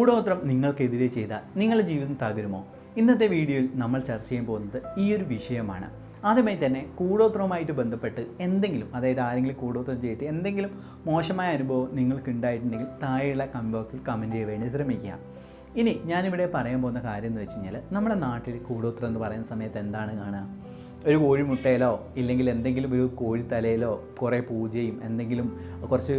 കൂടോത്രം നിങ്ങൾക്കെതിരെ ചെയ്താൽ നിങ്ങളുടെ ജീവിതം തകരുമോ? ഇന്നത്തെ വീഡിയോയിൽ നമ്മൾ ചർച്ച ചെയ്യാൻ പോകുന്നത് ഈ ഒരു വിഷയമാണ്. ആദ്യമായി തന്നെ കൂടോത്രവുമായിട്ട് ബന്ധപ്പെട്ട് എന്തെങ്കിലും അതായത് ആരെങ്കിലും കൂടോത്രം ചെയ്തിട്ട് എന്തെങ്കിലും മോശമായ അനുഭവം നിങ്ങൾക്ക് ഉണ്ടായിട്ടുണ്ടെങ്കിൽ താഴെയുള്ള കമന്റ് ബോക്സിൽ കമന്റ് ചെയ്യാൻ വേണ്ടി ശ്രമിക്കുക. ഇനി ഞാനിവിടെ പറയാൻ പോകുന്ന കാര്യം എന്ന് വെച്ച് കഴിഞ്ഞാൽ നമ്മുടെ നാട്ടിൽ കൂടോത്രം എന്ന് പറയുന്ന സമയത്ത് എന്താണ് കാണുക? ഒരു കോഴിമുട്ടയിലോ ഇല്ലെങ്കിൽ എന്തെങ്കിലും ഒരു കോഴിത്തലയിലോ കുറേ പൂജയും എന്തെങ്കിലും കുറച്ച്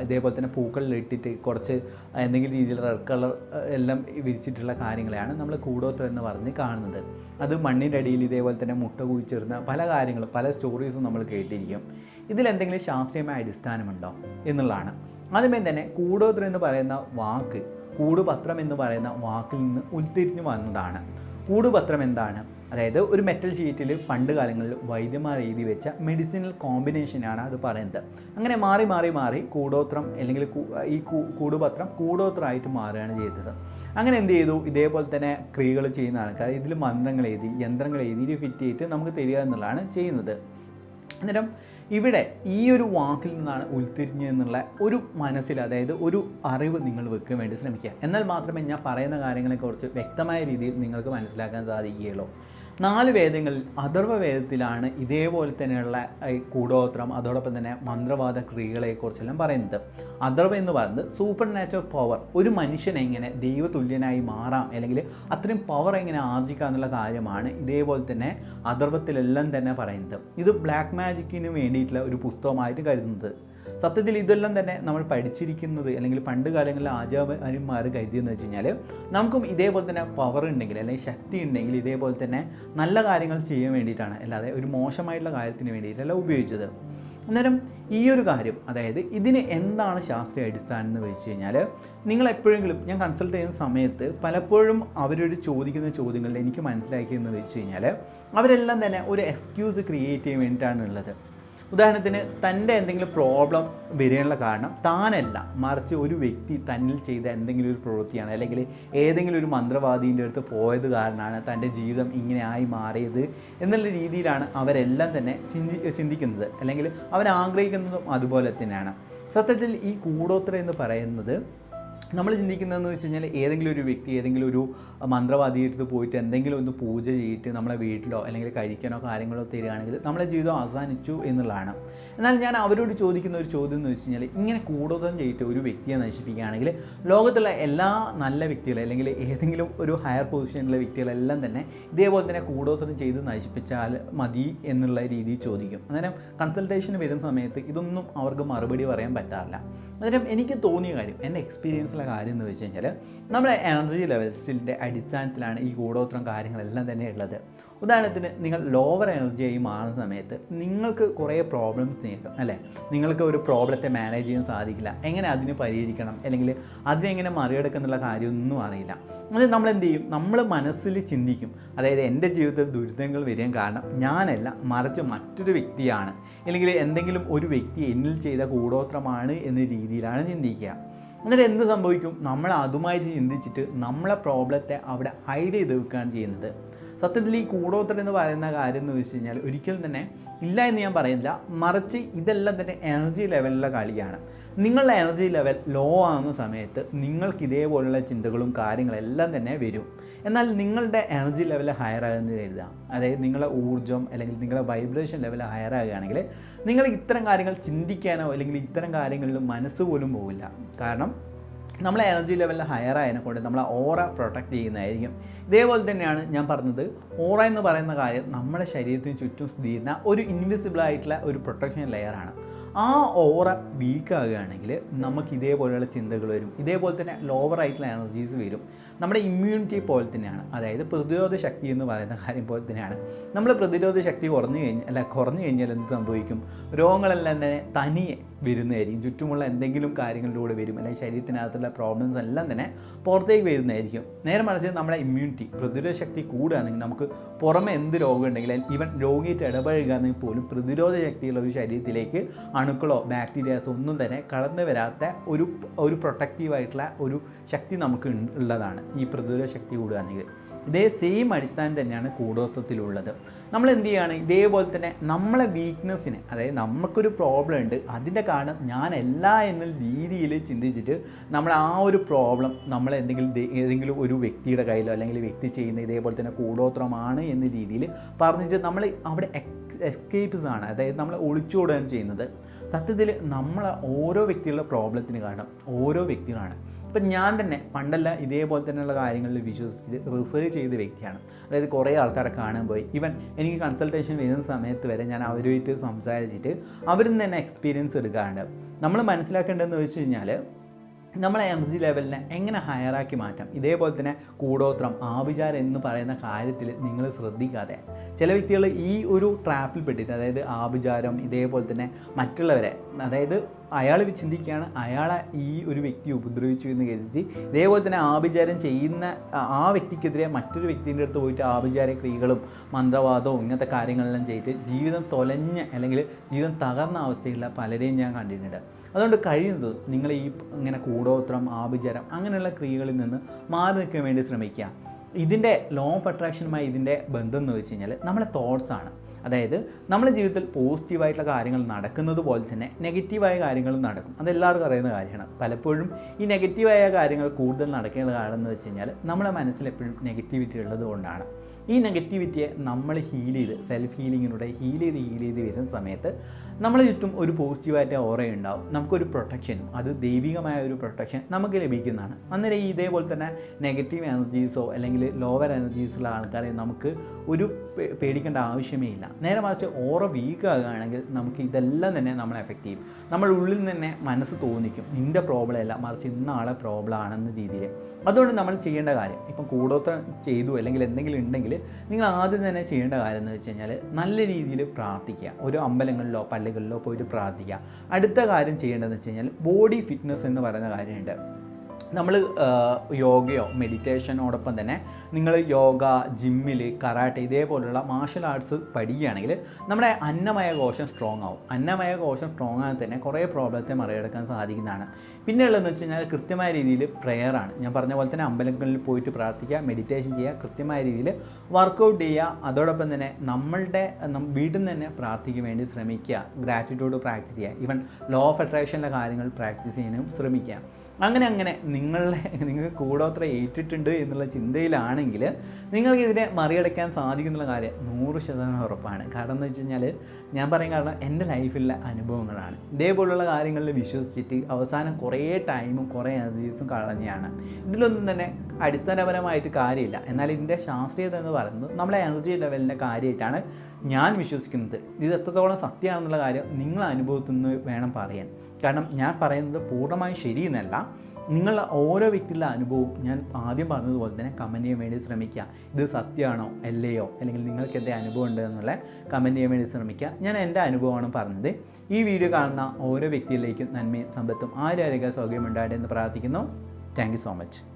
ഇതേപോലെ തന്നെ പൂക്കളിലിട്ടിട്ട് കുറച്ച് എന്തെങ്കിലും രീതിയിൽ റെഡ് കളർ എല്ലാം വിരിച്ചിട്ടുള്ള കാര്യങ്ങളെയാണ് നമ്മൾ കൂടോത്രം എന്ന് പറഞ്ഞ് കാണുന്നത്. അത് മണ്ണിന്റെ അടിയിൽ ഇതേപോലെ തന്നെ മുട്ട കുഴിച്ചിരുന്ന പല കാര്യങ്ങളും പല സ്റ്റോറീസും നമ്മൾ കേട്ടിരിക്കും. ഇതിലെന്തെങ്കിലും ശാസ്ത്രീയമായ അടിസ്ഥാനമുണ്ടോ എന്നുള്ളതാണ്. ആദ്യമേ തന്നെ കൂടോത്രം എന്ന് പറയുന്ന വാക്ക് കൂടുപത്രം എന്ന് പറയുന്ന വാക്കിൽ നിന്ന് ഉരുത്തിരിഞ്ഞു വന്നതാണ്. കൂടുപത്രം എന്താണ്? അതായത് ഒരു മെറ്റൽ ഷീറ്റിൽ പണ്ട് കാലങ്ങളിൽ വൈദ്യന്മാർ എഴുതി വെച്ച മെഡിസിനൽ കോമ്പിനേഷനാണ് അത് പറയുന്നത്. അങ്ങനെ മാറി മാറി മാറി കൂടോത്രം അല്ലെങ്കിൽ ഈ കൂടുപത്രം കൂടോത്രമായിട്ട് മാറുകയാണ് ചെയ്തത്. അങ്ങനെ എന്ത് ചെയ്തു? ഇതേപോലെ തന്നെ ക്രിയകൾ ചെയ്യുന്ന ആൾക്കാർ ഇതിൽ മന്ത്രങ്ങൾ എഴുതി യന്ത്രങ്ങൾ എഴുതി ഫിറ്റ് ചെയ്തിട്ട് നമുക്ക് തരിക എന്നുള്ളതാണ് ചെയ്യുന്നത്. അന്നേരം ഇവിടെ ഈ ഒരു വാക്കിൽ നിന്നാണ് ഉരുത്തിരിഞ്ഞെന്നുള്ള ഒരു മനസ്സിൽ അതായത് ഒരു അറിവ് നിങ്ങൾ വെക്കാൻ വേണ്ടി ശ്രമിക്കുക. എന്നാൽ മാത്രമേ ഞാൻ പറയുന്ന കാര്യങ്ങളെക്കുറിച്ച് വ്യക്തമായ രീതിയിൽ നിങ്ങൾക്ക് മനസ്സിലാക്കാൻ സാധിക്കുകയുള്ളൂ. നാല് വേദങ്ങളിൽ അഥർവ വേദത്തിലാണ് ഇതേപോലെ തന്നെയുള്ള കൂടോത്രം അതോടൊപ്പം തന്നെ മന്ത്രവാദ ക്രിയകളെക്കുറിച്ചെല്ലാം പറയുന്നത്. അഥർവ എന്ന് പറയുന്നത് സൂപ്പർ നാച്ചുറൽ പവർ ഒരു മനുഷ്യൻ എങ്ങനെ ദൈവതുല്യനായി മാറാം അല്ലെങ്കിൽ അത്രയും പവർ എങ്ങനെ ആർജിക്കുക എന്നുള്ള കാര്യമാണ് ഇതേപോലെ തന്നെ അഥർവത്തിലെല്ലാം തന്നെ പറയുന്നത്. ഇത് ബ്ലാക്ക് മാജിക്കിന് വേണ്ടിയിട്ടുള്ള ഒരു പുസ്തകമായിട്ട് കരുതുന്നത്. സത്യത്തിൽ ഇതെല്ലാം തന്നെ നമ്മൾ പഠിച്ചിരിക്കുന്നത് അല്ലെങ്കിൽ പണ്ട് കാലങ്ങളിൽ ആചാര്യന്മാർ കരുതിയെന്ന് വെച്ച് കഴിഞ്ഞാൽ നമുക്കും ഇതേപോലെ തന്നെ പവർ ഉണ്ടെങ്കിൽ അല്ലെങ്കിൽ ശക്തി ഉണ്ടെങ്കിൽ ഇതേപോലെ തന്നെ നല്ല കാര്യങ്ങൾ ചെയ്യാൻ വേണ്ടിയിട്ടാണ്. അല്ലാതെ ഒരു മോശമായിട്ടുള്ള കാര്യത്തിന് വേണ്ടിയിട്ടല്ല ഉപയോഗിച്ചത്. അന്നേരം ഈ ഒരു കാര്യം അതായത് ഇതിന് എന്താണ് ശാസ്ത്രീയ അടിസ്ഥാനം എന്ന് വെച്ച് കഴിഞ്ഞാൽ നിങ്ങൾ എപ്പോഴെങ്കിലും ഞാൻ കൺസൾട്ട് ചെയ്യുന്ന സമയത്ത് പലപ്പോഴും അവരോട് ചോദിക്കുന്ന ചോദ്യങ്ങളിൽ എനിക്ക് മനസ്സിലാക്കിയെന്ന് വെച്ച് കഴിഞ്ഞാൽ അവരെല്ലാം തന്നെ ഒരു എക്സ്ക്യൂസ് ക്രിയേറ്റ് ചെയ്യാൻ വേണ്ടിയിട്ടാണ് ഉള്ളത്. ഉദാഹരണത്തിന് തന്റെ എന്തെങ്കിലും പ്രോബ്ലം വരാനുള്ള കാരണം താനല്ല. മറിച്ച് ഒരു വ്യക്തി തന്നിൽ ചെയ്ത എന്തെങ്കിലും ഒരു പ്രവൃത്തിയാണ്. അല്ലെങ്കിൽ ഏതെങ്കിലും ഒരു മന്ത്രവാദീന്റെ അടുത്ത് പോയത് കാരണമാണ് തന്റെ ജീവിതം ഇങ്ങനെ ആയി മാറിയത് എന്നുള്ള രീതിയിലാണ് അവരെല്ലാം തന്നെ ചിന്തി ചിന്തിക്കുന്നത്. അല്ലെങ്കിൽ അവരാഗ്രഹിക്കുന്നതും അതുപോലെ തന്നെയാണ്. സത്യത്തിൽ ഈ കൂടോത്ര എന്ന് പറയുന്നത് നമ്മൾ ചിന്തിക്കുന്നതെന്ന് വെച്ച് കഴിഞ്ഞാൽ ഏതെങ്കിലും ഒരു വ്യക്തി ഏതെങ്കിലും ഒരു മന്ത്രവാദിയെടുത്ത് പോയിട്ട് എന്തെങ്കിലും ഒന്ന് പൂജ ചെയ്തിട്ട് നമ്മളെ വീട്ടിലോ അല്ലെങ്കിൽ കഴിക്കാനോ കാര്യങ്ങളോ തരികയാണെങ്കിൽ നമ്മളെ ജീവിതം അവസാനിച്ചു എന്നുള്ളതാണ്. എന്നാൽ ഞാൻ അവരോട് ചോദിക്കുന്ന ഒരു ചോദ്യം എന്ന് വെച്ച് കഴിഞ്ഞാൽ ഇങ്ങനെ കൂടുതൽ ചെയ്തിട്ട് ഒരു വ്യക്തിയെ നശിപ്പിക്കുകയാണെങ്കിൽ ലോകത്തുള്ള എല്ലാ നല്ല വ്യക്തികളെ അല്ലെങ്കിൽ ഏതെങ്കിലും ഒരു ഹയർ പൊസിഷനിലുള്ള വ്യക്തികളെല്ലാം തന്നെ ഇതേപോലെ തന്നെ കൂടോത്രം ചെയ്ത് നശിപ്പിച്ചാൽ മതി എന്നുള്ള രീതിയിൽ ചോദിക്കും. അന്നേരം കൺസൾട്ടേഷന് വരുന്ന സമയത്ത് ഇതൊന്നും അവർക്ക് മറുപടി പറയാൻ പറ്റാറില്ല. അന്നേരം എനിക്ക് തോന്നിയ കാര്യം എന്റെ എക്സ്പീരിയൻസിലെ കാര്യം എന്ന് വെച്ച് കഴിഞ്ഞാൽ നമ്മുടെ എനർജി ലെവൽസിന്റെ അടിസ്ഥാനത്തിലാണ് ഈ ഗൂഢോത്രം കാര്യങ്ങളെല്ലാം തന്നെ ഉള്ളത്. ഉദാഹരണത്തിന് നിങ്ങൾ ലോവർ എനർജി ആയി മാറുന്ന സമയത്ത് നിങ്ങൾക്ക് കുറേ പ്രോബ്ലംസ് നേരിടും അല്ലേ? നിങ്ങൾക്ക് ഒരു പ്രോബ്ലത്തെ മാനേജ് ചെയ്യാൻ സാധിക്കില്ല. എങ്ങനെ അതിനെ പരിഹരിക്കണം? അല്ലെങ്കിൽ അതിനെങ്ങനെ മറികടക്കുന്നുള്ള കാര്യമൊന്നും അറിയില്ല. അത് നമ്മൾ എന്ത് ചെയ്യും? നമ്മൾ മനസ്സിൽ ചിന്തിക്കും. അതായത് എന്റെ ജീവിതത്തിൽ ദുരിതങ്ങൾ വരാൻ കാരണം ഞാനല്ല മറിച്ച് മറ്റൊരു വ്യക്തിയാണ്. അല്ലെങ്കിൽ എന്തെങ്കിലും ഒരു വ്യക്തി എന്നിൽ ചെയ്ത കൂടോത്രമാണ് എന്ന രീതിയിലാണ് ചിന്തിക്കുക. എന്നിട്ട് എന്ത് സംഭവിക്കും? നമ്മൾ അതുമായിട്ട് ചിന്തിച്ചിട്ട് നമ്മളെ പ്രോബ്ലത്തെ അവിടെ ഹൈഡ് ചെയ്ത് വെക്കുകയാണ് ചെയ്യുന്നത്. സത്യത്തിൽ ഈ കൂടോത്രം എന്ന് പറയുന്ന കാര്യം എന്ന് വെച്ച് കഴിഞ്ഞാൽ ഒരിക്കലും തന്നെ ഇല്ല എന്ന് ഞാൻ പറയുന്നില്ല. മറിച്ച് ഇതെല്ലാം തന്നെ എനർജി ലെവലിലെ കളിയാണ്. നിങ്ങളുടെ എനർജി ലെവൽ ലോ ആകുന്ന സമയത്ത് നിങ്ങൾക്ക് ഇതേപോലുള്ള ചിന്തകളും കാര്യങ്ങളെല്ലാം തന്നെ വരും. എന്നാൽ നിങ്ങളുടെ എനർജി ലെവൽ ഹയർ ആകുന്നത് കരുതുക. അതായത് നിങ്ങളുടെ ഊർജം അല്ലെങ്കിൽ നിങ്ങളുടെ വൈബ്രേഷൻ ലെവൽ ഹയർ ആകുകയാണെങ്കിൽ നിങ്ങൾ ഇത്തരം കാര്യങ്ങൾ ചിന്തിക്കാനോ അല്ലെങ്കിൽ ഇത്തരം കാര്യങ്ങളിൽ മനസ്സ് പോലും പോവില്ല. കാരണം നമ്മളെ എനർജി ലെവലിൽ ഹയർ ആയതിനെ കൊണ്ട് നമ്മളെ ഓറ പ്രൊട്ടക്റ്റ് ചെയ്യുന്നതായിരിക്കും. ഇതേപോലെ തന്നെയാണ് ഞാൻ പറഞ്ഞത് ഓറ എന്ന് പറയുന്ന കാര്യം നമ്മുടെ ശരീരത്തിന് ചുറ്റും സ്ഥിതി ചെയ്യുന്ന ഒരു ഇൻവിസിബിൾ ആയിട്ടുള്ള ഒരു പ്രൊട്ടക്ഷൻ ലെയറാണ് ആ ഓറ വീക്കാകുകയാണെങ്കിൽ നമുക്ക് ഇതേപോലെയുള്ള ചിന്തകൾ വരും. ഇതേപോലെ തന്നെ ലോവർ ആയിട്ടുള്ള എനർജീസ് വരും. നമ്മുടെ ഇമ്മ്യൂണിറ്റി പോലെ തന്നെയാണ്. അതായത് പ്രതിരോധ ശക്തി എന്ന് പറയുന്ന കാര്യം പോലെ തന്നെയാണ്. നമ്മൾ പ്രതിരോധ ശക്തി കുറഞ്ഞു കഴിഞ്ഞാൽ അല്ല കുറഞ്ഞു കഴിഞ്ഞാൽ എന്ത് സംഭവിക്കും? രോഗങ്ങളെല്ലാം തന്നെ തനിയെ വരുന്നതായിരിക്കും. ചുറ്റുമുള്ള എന്തെങ്കിലും കാര്യങ്ങളിലൂടെ വരും. അല്ലെങ്കിൽ ശരീരത്തിനകത്തുള്ള പ്രോബ്ലംസ് എല്ലാം തന്നെ പുറത്തേക്ക് വരുന്നതായിരിക്കും. നേരെ മറിച്ച് നമ്മുടെ ഇമ്മ്യൂണിറ്റി പ്രതിരോധ ശക്തി കൂടുകയാണെങ്കിൽ നമുക്ക് പുറമെ എന്ത് രോഗം ഉണ്ടെങ്കിലും ഈവൻ രോഗിയായിട്ട് ഇടപഴകുകയാണെങ്കിൽ പോലും പ്രതിരോധ ശക്തിയുള്ള ഒരു ശരീരത്തിലേക്ക് അണുക്കളോ ബാക്ടീരിയാസോ ഒന്നും തന്നെ കടന്നു വരാത്ത ഒരു ഒരു പ്രൊട്ടക്റ്റീവായിട്ടുള്ള ഒരു ശക്തി നമുക്ക് ഉള്ളതാണ്. ഈ പ്രതിരോധ ശക്തി കൂടുകയാണെങ്കിൽ. ഇതേ സെയിം അടിസ്ഥാനം തന്നെയാണ് കൂടോത്വത്തിലുള്ളത് നമ്മൾ എന്ത് ചെയ്യുകയാണ് ഇതേപോലെ തന്നെ നമ്മളെ വീക്ക്നെസ്സിനെ അതായത് നമുക്കൊരു പ്രോബ്ലം ഉണ്ട് അതിന്റെ കാരണം ഞാനല്ല എന്ന രീതിയിൽ ചിന്തിച്ചിട്ട് നമ്മൾ ആ ഒരു പ്രോബ്ലം നമ്മൾ എന്തെങ്കിലും ഏതെങ്കിലും ഒരു വ്യക്തിയുടെ കയ്യിലോ അല്ലെങ്കിൽ വ്യക്തി ചെയ്യുന്ന ഇതേപോലെ തന്നെ കൂടോത്രമാണ് എന്ന രീതിയിൽ പറഞ്ഞിട്ട് നമ്മൾ അവിടെ എസ്കേപ്സ് ആണ്. അതായത് നമ്മൾ ഒളിച്ചോടുകയാണ് ചെയ്യുന്നത്. സത്യത്തിൽ നമ്മളെ ഓരോ വ്യക്തികളുടെ പ്രോബ്ലത്തിന് കാരണം ഓരോ വ്യക്തികളാണ്. ഇപ്പം ഞാൻ തന്നെ പണ്ടല്ല ഇതേപോലെ തന്നെയുള്ള കാര്യങ്ങളിൽ വിശ്വസിച്ച് റിഫർ ചെയ്ത വ്യക്തിയാണ്. അതായത് കുറേ ആൾക്കാരെ കാണാൻ പോയി. ഈവൻ എനിക്ക് കൺസൾട്ടേഷൻ വരുന്ന സമയത്ത് വരെ ഞാൻ അവരുമായിട്ട് സംസാരിച്ചിട്ട് അവരിൽ നിന്ന് തന്നെ എക്സ്പീരിയൻസ് എടുക്കാറുണ്ട്. നമ്മൾ മനസ്സിലാക്കേണ്ടതെന്ന് വെച്ച് കഴിഞ്ഞാൽ നമ്മളെ എനർജി ലെവലിനെ എങ്ങനെ ഹയറാക്കി മാറ്റാം? ഇതേപോലെ തന്നെ കൂടോത്രം ആഭിചാരം എന്ന് പറയുന്ന കാര്യത്തിൽ നിങ്ങൾ ശ്രദ്ധിക്കാതെ. ചില വ്യക്തികൾ ഈ ഒരു ട്രാപ്പിൽ പെട്ടിട്ട് അതായത് ആഭിചാരം ഇതേപോലെ തന്നെ മറ്റുള്ളവരെ അതായത് അയാൾ ചിന്തിക്കുകയാണ് അയാളെ ഈ ഒരു വ്യക്തി ഉപദ്രവിച്ചു എന്ന് കരുതി. ഇതേപോലെ തന്നെ ആഭിചാരം ചെയ്യുന്ന ആ- വ്യക്തിക്കെതിരെ മറ്റൊരു വ്യക്തിന്റെ അടുത്ത് പോയിട്ട് ആഭിചാര ക്രിയകളും മന്ത്രവാദവും ഇങ്ങനത്തെ കാര്യങ്ങളെല്ലാം ചെയ്തിട്ട് ജീവിതം തൊലഞ്ഞ അല്ലെങ്കിൽ ജീവിതം തകർന്ന അവസ്ഥയിലുള്ള പലരെയും ഞാൻ കണ്ടിട്ടുണ്ട്. അതുകൊണ്ട് കഴിയുന്നത് നിങ്ങൾ ഈ ഇങ്ങനെ കൂടോത്രം ആഭിചാരം അങ്ങനെയുള്ള ക്രിയകളിൽ നിന്ന് മാറി നിൽക്കാൻ വേണ്ടി ശ്രമിക്കുക. ഇതിന്റെ ലോ ഓഫ് അട്രാക്ഷനുമായി ഇതിന്റെ ബന്ധം എന്ന് വെച്ച് കഴിഞ്ഞാൽ നമ്മളെ തോട്ട്സാണ് അതായത് നമ്മുടെ ജീവിതത്തിൽ പോസിറ്റീവായിട്ടുള്ള കാര്യങ്ങൾ നടക്കുന്നത് പോലെ തന്നെ നെഗറ്റീവായ കാര്യങ്ങളും നടക്കും. അതെല്ലാവർക്കും അറിയുന്ന കാര്യമാണ്. പലപ്പോഴും ഈ നെഗറ്റീവായ കാര്യങ്ങൾ കൂടുതൽ നടക്കേണ്ട കാരണം എന്ന് വെച്ച് കഴിഞ്ഞാൽ നമ്മുടെ മനസ്സിൽ എപ്പോഴും നെഗറ്റിവിറ്റി ഉള്ളത് കൊണ്ടാണ്. ഈ നെഗറ്റിവിറ്റിയെ നമ്മൾ ഹീൽ ചെയ്ത് സെൽഫ് ഹീലിങ്ങിലൂടെ ഹീൽ ചെയ്ത് ഹീൽ ചെയ്ത് വരുന്ന സമയത്ത് നമ്മളെ ചുറ്റും ഒരു പോസിറ്റീവായിട്ട് ഓറ ഉണ്ടാവും. നമുക്കൊരു പ്രൊട്ടക്ഷനും അത് ദൈവികമായ ഒരു പ്രൊട്ടക്ഷൻ നമുക്ക് ലഭിക്കുന്നതാണ്. അന്നേരം ഇതേപോലെ തന്നെ നെഗറ്റീവ് എനർജീസോ അല്ലെങ്കിൽ ലോവർ എനർജീസുള്ള ആൾക്കാരെ നമുക്ക് ഒരു പേടിക്കേണ്ട ആവശ്യമേ ഇല്ല. നേരെ മറിച്ച് ഓറ വീക്ക് ആകുകയാണെങ്കിൽ നമുക്ക് ഇതെല്ലാം തന്നെ നമ്മളെ എഫക്റ്റ് ചെയ്യും. നമ്മൾ ഉള്ളിൽ തന്നെ മനസ്സ് തോന്നിക്കും. നിന്റെ പ്രോബ്ലം അല്ല മറിച്ച് ഇന്ന ആളെ പ്രോബ്ലം ആണെന്ന രീതിയിൽ. അതുകൊണ്ട് നമ്മൾ ചെയ്യേണ്ട കാര്യം ഇപ്പം കൂടോത്രം ചെയ്തു അല്ലെങ്കിൽ എന്തെങ്കിലും ഉണ്ടെങ്കിൽ നിങ്ങൾ ആദ്യം തന്നെ ചെയ്യേണ്ട കാര്യം എന്ന് വെച്ച് കഴിഞ്ഞാൽ നല്ല രീതിയിൽ പ്രാർത്ഥിക്കുക. ഓരോ അമ്പലങ്ങളിലോ പള്ളികളിലോ പോയിട്ട് പ്രാർത്ഥിക്കുക. അടുത്ത കാര്യം ചെയ്യേണ്ടതെന്ന് വെച്ച് കഴിഞ്ഞാൽ ബോഡി ഫിറ്റ്നസ് എന്ന് പറയുന്ന കാര്യമുണ്ട്. നമ്മൾ യോഗയോ മെഡിറ്റേഷനോടൊപ്പം തന്നെ നിങ്ങൾ യോഗ ജിമ്മിൽ കറാട്ടെ ഇതേപോലുള്ള മാർഷൽ ആർട്സ് പഠിക്കുകയാണെങ്കിൽ നമ്മുടെ അന്നമയ കോശം സ്ട്രോങ് ആവും. അന്നമയ കോശം സ്ട്രോങ് ആയാൽ തന്നെ കുറേ പ്രോബ്ലത്തെ മറികടക്കാൻ സാധിക്കുന്നതാണ്. പിന്നെ ഉള്ളതെന്ന് വെച്ച് കഴിഞ്ഞാൽ കൃത്യമായ രീതിയിൽ പ്രെയറാണ് ഞാൻ പറഞ്ഞ പോലെ തന്നെ അമ്പലങ്ങളിൽ പോയിട്ട് പ്രാർത്ഥിക്കുക മെഡിറ്റേഷൻ ചെയ്യുക കൃത്യമായ രീതിയിൽ വർക്കൗട്ട് ചെയ്യുക അതോടൊപ്പം തന്നെ നമ്മളുടെ വീട്ടിൽ നിന്ന് തന്നെ പ്രാർത്ഥിക്കാൻ വേണ്ടി ശ്രമിക്കുക ഗ്രാറ്റിറ്റ്യൂഡ് പ്രാക്ടീസ് ചെയ്യുക ഈവൻ ലോ ഓഫ് അട്രാക്ഷന്റെ കാര്യങ്ങൾ പ്രാക്ടീസ് ചെയ്യാനും ശ്രമിക്കുക. അങ്ങനെ അങ്ങനെ നിങ്ങളെ നിങ്ങൾക്ക് കൂടോത്ര ഏറ്റിട്ടുണ്ട് എന്നുള്ള ചിന്തയിലാണെങ്കിൽ നിങ്ങൾക്ക് ഇതിനെ മറികടക്കാൻ സാധിക്കുന്നുള്ള കാര്യം നൂറ് ശതമാനം ഉറപ്പാണ്. കാരണം എന്ന് വെച്ച് കഴിഞ്ഞാൽ ഞാൻ പറയാൻ കാരണം എന്റെ ലൈഫിലെ അനുഭവങ്ങളാണ്. ഇതേപോലുള്ള കാര്യങ്ങളിൽ വിശ്വസിച്ചിട്ട് അവസാനം കുറേ ടൈമും കുറേ എനർജീസും കളഞ്ഞാണ്. ഇതിലൊന്നും തന്നെ അടിസ്ഥാനപരമായിട്ട് കാര്യമില്ല. എന്നാൽ ഇതിന്റെ ശാസ്ത്രീയത എന്ന് പറയുന്നത് നമ്മളെ എനർജി ലെവലിന്റെ കാര്യമായിട്ടാണ് ഞാൻ വിശ്വസിക്കുന്നത്. ഇത് എത്രത്തോളം സത്യമാണെന്നുള്ള കാര്യം നിങ്ങൾ അനുഭവത്തിൽ നിന്ന് വേണം പറയാൻ. കാരണം ഞാൻ പറയുന്നത് പൂർണമായും ശരിയെന്നല്ല. നിങ്ങളുടെ ഓരോ വ്യക്തിയുടെ അനുഭവവും ഞാൻ ആദ്യം പറഞ്ഞതുപോലെ തന്നെ കമന്റ് ചെയ്യാൻ വേണ്ടി ശ്രമിക്കുക. ഇത് സത്യമാണോ അല്ലയോ? അല്ലെങ്കിൽ നിങ്ങൾക്ക് എന്തേ അനുഭവം ഉണ്ട് എന്നുള്ള കമന്റ് ചെയ്യാൻ വേണ്ടി ശ്രമിക്കുക. ഞാൻ എന്റെ അനുഭവമാണ് പറഞ്ഞത്. ഈ വീഡിയോ കാണുന്ന ഓരോ വ്യക്തിയിലേക്കും നന്മയും സമ്പത്തും ആരോഗ്യ സൗകര്യം ഉണ്ടാകട്ടെ എന്ന് പ്രാർത്ഥിക്കുന്നു. Thank so much